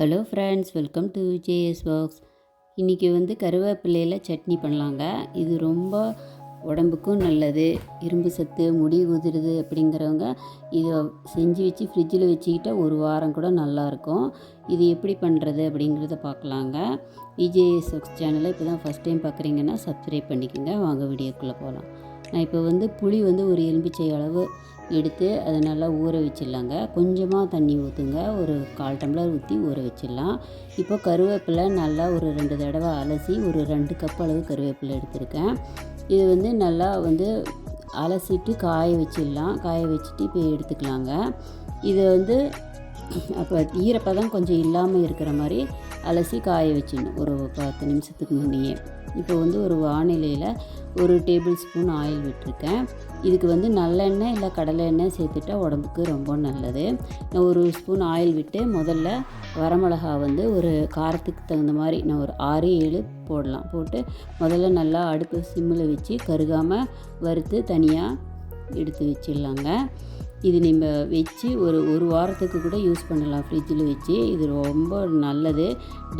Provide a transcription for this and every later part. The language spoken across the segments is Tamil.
Hello friends welcome to JS box இன்றைக்கி வந்து கருவேப்பிலையில் சட்னி பண்ணலாங்க. இது ரொம்ப உடம்புக்கும் நல்லது இரும்பு சத்து முடி உதிருது அப்படிங்கிறவங்க இதை செஞ்சு வச்சு ஃப்ரிட்ஜில் வச்சுக்கிட்டா ஒரு வாரம் கூட நல்லாயிருக்கும் இது எப்படி பண்ணுறது அப்படிங்கிறத பார்க்கலாங்க. விஜேஎஸ் பாக்ஸ் சேனலை இப்போ தான் ஃபஸ்ட் டைம் பார்க்குறீங்கன்னா சப்ஸ்கிரைப் பண்ணிக்கோங்க. வாங்க வீடியோக்குள்ளே போகலாம் நான் இப்போ வந்து புளி வந்து ஒரு எலும்பிச்சை அளவு எடுத்து அதை நல்லா ஊற வச்சிடலாங்க. கொஞ்சமாக தண்ணி ஊற்றுங்க ஒரு கால் டம்ளர் ஊற்றி ஊற வச்சிடலாம். இப்போ கருவேப்பிலை நல்லா ஒரு ரெண்டு தடவை அலசி ஒரு ரெண்டு கப் அளவு கருவேப்பிலை எடுத்திருக்கேன். இது வந்து நல்லா வந்து அலசிட்டு காய வச்சிடலாம். காய வச்சுட்டு இப்போ எடுத்துக்கலாங்க. இது வந்து அப்போ ஈரப்பதம் கொஞ்சம் இல்லாமல் இருக்கிற மாதிரி அலசி காய வச்சிடணும். ஒரு பத்து நிமிஷத்துக்கு முன்னையே. இப்போ வந்து ஒரு வானிலையில் ஒரு டேபிள் ஸ்பூன் ஆயில் விட்டுருக்கேன். இதுக்கு வந்து நல்லெண்ணெய் இல்லை கடலை எண்ணெய் சேர்த்துட்டா உடம்புக்கு ரொம்ப நல்லது. நான் ஒரு ஸ்பூன் ஆயில் விட்டு முதல்ல வரமிளகா வந்து ஒரு காரத்துக்கு தகுந்த மாதிரி நான் ஒரு ஆறு ஏழு போடலாம். போட்டு முதல்ல நல்லா அடுப்பு சிம்மில் வச்சு கருகாமல் வறுத்து தனியாக எடுத்து வச்சிடலாங்க. இது நம்ம வச்சு ஒரு ஒரு வாரத்துக்கு கூட யூஸ் பண்ணலாம். ஃப்ரிட்ஜில் வச்சு. இது ரொம்ப நல்லது.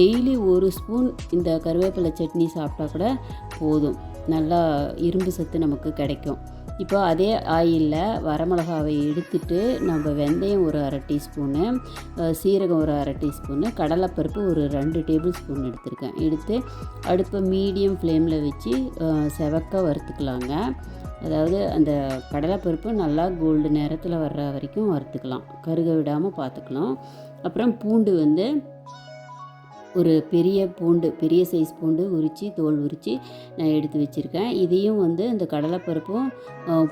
டெய்லி ஒரு ஸ்பூன் இந்த கருவேப்பிலை சட்னி சாப்பிட்டா கூட போதும். நல்லா இரும்பு சத்து நமக்கு கிடைக்கும். இப்போ அதே ஆயிலில் வரமிளகாவை எடுத்துட்டு நம்ம வெந்தயம் ஒரு அரை டீஸ்பூனு சீரகம் ஒரு அரை டீஸ்பூனு கடலைப்பருப்பு ஒரு ரெண்டு டேபிள் ஸ்பூன் எடுத்திருக்கேன். எடுத்து அடுப்பை மீடியம் ஃப்ளேமில் வச்சு செவக்க வறுத்துக்கலாங்க. அதாவது அந்த கடலைப்பருப்பு நல்லா கோல்டு நேரத்தில் வர்ற வரைக்கும் வறுத்துக்கலாம். கருக விடாமல் பார்த்துக்கலாம் அப்புறம் பூண்டு வந்து ஒரு பெரிய பூண்டு பெரிய சைஸ் பூண்டு உரித்து தோல் உரித்து நான் எடுத்து வச்சுருக்கேன். இதையும் வந்து இந்த கடலைப்பருப்பும்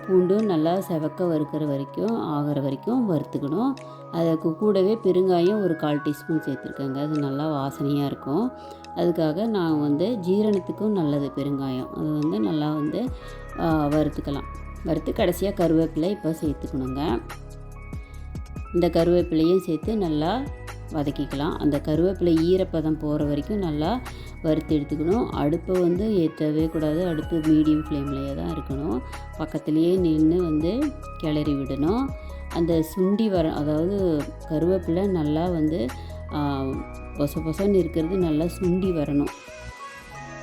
பூண்டும் நல்லா செவக்க வறுக்கிற வரைக்கும் ஆகிற வரைக்கும் வறுத்துக்கணும். அதுக்கு கூடவே பெருங்காயம் ஒரு கால் டீஸ்பூன் சேர்த்துருக்கேங்க. அது நல்லா வாசனையாக இருக்கும். அதுக்காக நான் வந்து ஜீரணத்துக்கும் நல்லது பெருங்காயம். அது வந்து நல்லா வந்து வறுத்துக்கலாம். வறுத்து கடைசியாக கருவேப்பிலை இப்போ சேர்த்துக்கணுங்க. இந்த கருவேப்பிலையும் சேர்த்து நல்லா வதக்கிக்கலாம். அந்த கருவேப்பிலை ஈரப்பதம் போகிற வரைக்கும் நல்லா வறுத்து எடுத்துக்கணும். அடுப்பை வந்து ஏற்றவே கூடாது. அடுப்பு மீடியம் ஃப்ளேம்லேயே தான் இருக்கணும். பக்கத்துலேயே நின்று வந்து கிளறி விடணும். அந்த சுண்டி வர அதாவது கருவேப்பிலை நல்லா வந்து பொச பொசன்னு இருக்கிறது நல்லா சுண்டி வரணும்.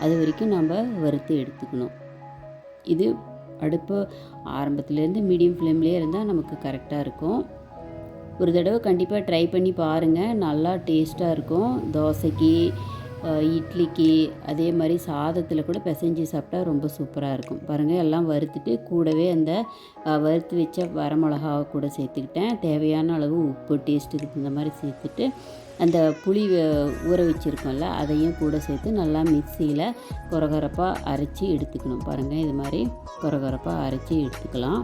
அது வரைக்கும் நம்ம வறுத்து எடுத்துக்கணும். இது அடுப்பு ஆரம்பத்துலேருந்து மீடியம் ஃப்ளேம்லேயே இருந்தால் நமக்கு கரெக்டாக இருக்கும். ஒரு தடவை கண்டிப்பாக ட்ரை பண்ணி பாருங்கள் நல்லா டேஸ்ட்டாக இருக்கும். தோசைக்கு இட்லிக்கு அதே மாதிரி சாதத்தில் கூட பிசைஞ்சு சாப்பிட்டா ரொம்ப சூப்பராக இருக்கும். பாருங்கள் எல்லாம் வறுத்துட்டு கூடவே அந்த வறுத்து வச்ச வரமிளகாவை கூட சேர்த்துக்கிட்டேன். தேவையான அளவு உப்பு டேஸ்ட்டுக்கு தகுந்த மாதிரி சேர்த்துட்டு அந்த புளி ஊற வச்சுருக்கோம்ல அதையும் கூட சேர்த்து நல்லா மிக்சியில் குறகுறப்பாக அரைச்சி எடுத்துக்கணும். பாருங்கள் இது மாதிரி குறகுறப்பாக அரைச்சி எடுத்துக்கலாம்.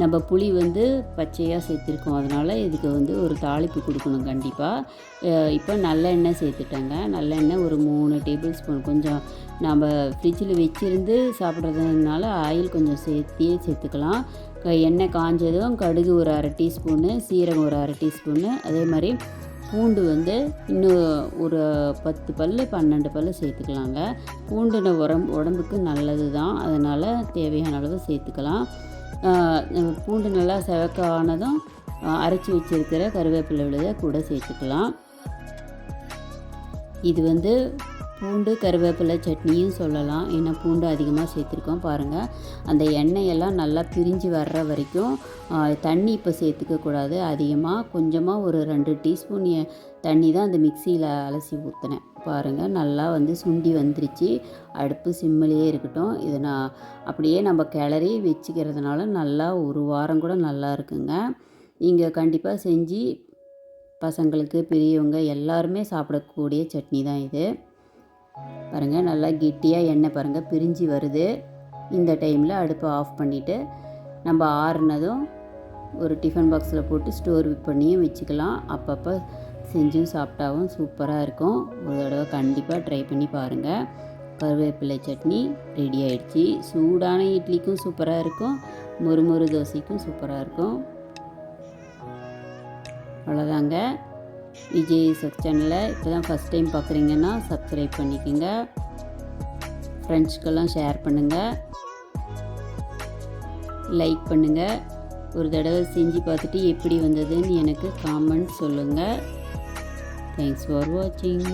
நம்ம புளி வந்து பச்சையாக சேர்த்துருக்கோம். அதனால் இதுக்கு வந்து ஒரு தாளிப்பு கொடுக்கணும் கண்டிப்பாக இப்போ நல்லெண்ணெய் சேர்த்துட்டேங்க. நல்லெண்ணெய் ஒரு மூணு டேபிள் ஸ்பூன். கொஞ்சம் நம்ம ஃப்ரிட்ஜில் வச்சுருந்து சாப்பிட்றதுனால ஆயில் கொஞ்சம் சேர்த்தியே சேர்த்துக்கலாம். எண்ணெய் காஞ்சதும் கடுகு ஒரு அரை டீஸ்பூனு சீரகம் ஒரு அரை டீஸ்பூனு. அதே மாதிரி பூண்டு வந்து இன்னும் ஒரு பத்து பல் பன்னெண்டு பல் சேர்த்துக்கலாங்க. பூண்டுன உடம்பு உடம்புக்கு நல்லது தான் அதனால் தேவையான அளவு சேர்த்துக்கலாம். பூண்டு நல்லா செவக்க ஆனதும் அரைச்சி வச்சுருக்கிற கருவேப்பிலை விழுதை கூட சேர்த்துக்கலாம். இது வந்து பூண்டு கருவேப்பிலை சட்னியும் சொல்லலாம். ஏன்னா பூண்டு அதிகமாக சேர்த்துருக்கோம் பாருங்கள் அந்த எண்ணெயெல்லாம் நல்லா பிரிஞ்சு வர்ற வரைக்கும் தண்ணி இப்போ சேர்த்துக்கக்கூடாது அதிகமாக கொஞ்சமாக ஒரு ரெண்டு டீஸ்பூன் தண்ணி தான் அந்த மிக்சியில் அலசி ஊற்றினேன் பாருங்கள் நல்லா வந்து சுண்டி வந்துருச்சு. அடுப்பு சிம்மிலேயே இருக்கட்டும். இதை நான் அப்படியே நம்ம கிளறி வச்சுக்கிறதுனால நல்லா ஒரு வாரம் கூட நல்லா இருக்குங்க. நீங்கள் கண்டிப்பாக செஞ்சு பசங்களுக்கு பெரியவங்க எல்லாருமே சாப்பிடக்கூடிய சட்னி தான் இது. பாருங்கள் நல்லா கெட்டியாக எண்ணெய் பாருங்கள் பிரிஞ்சு வருது. இந்த டைமில் அடுப்பை ஆஃப் பண்ணிவிட்டு நம்ம ஆறுனதும் ஒரு டிஃபன் பாக்ஸில் போட்டு ஸ்டோர் பண்ணியும் வச்சுக்கலாம். அப்பப்போ செஞ்சும் சாப்பிட்டாவும் சூப்பராக இருக்கும். ஒரு தடவை கண்டிப்பாக ட்ரை பண்ணி பாருங்கள் கருவேப்பிலை சட்னி ரெடி ஆகிடுச்சி சூடான இட்லிக்கும் சூப்பராக இருக்கும். மொறு தோசைக்கும் சூப்பராக இருக்கும். அவ்வளோதாங்க விஜய் சக் சேனலை இப்போ தான் ஃபஸ்ட் டைம் பார்க்குறீங்கன்னா சப்ஸ்கிரைப் பண்ணிக்கோங்க. ஃப்ரெண்ட்ஸ்க்கெல்லாம் ஷேர் பண்ணுங்கள் லைக் பண்ணுங்கள் ஒரு தடவை செஞ்சு பார்த்துட்டு எப்படி வந்ததுன்னு எனக்கு காமெண்ட் சொல்லுங்கள் தேங்க்ஸ் ஃபார் வாட்சிங்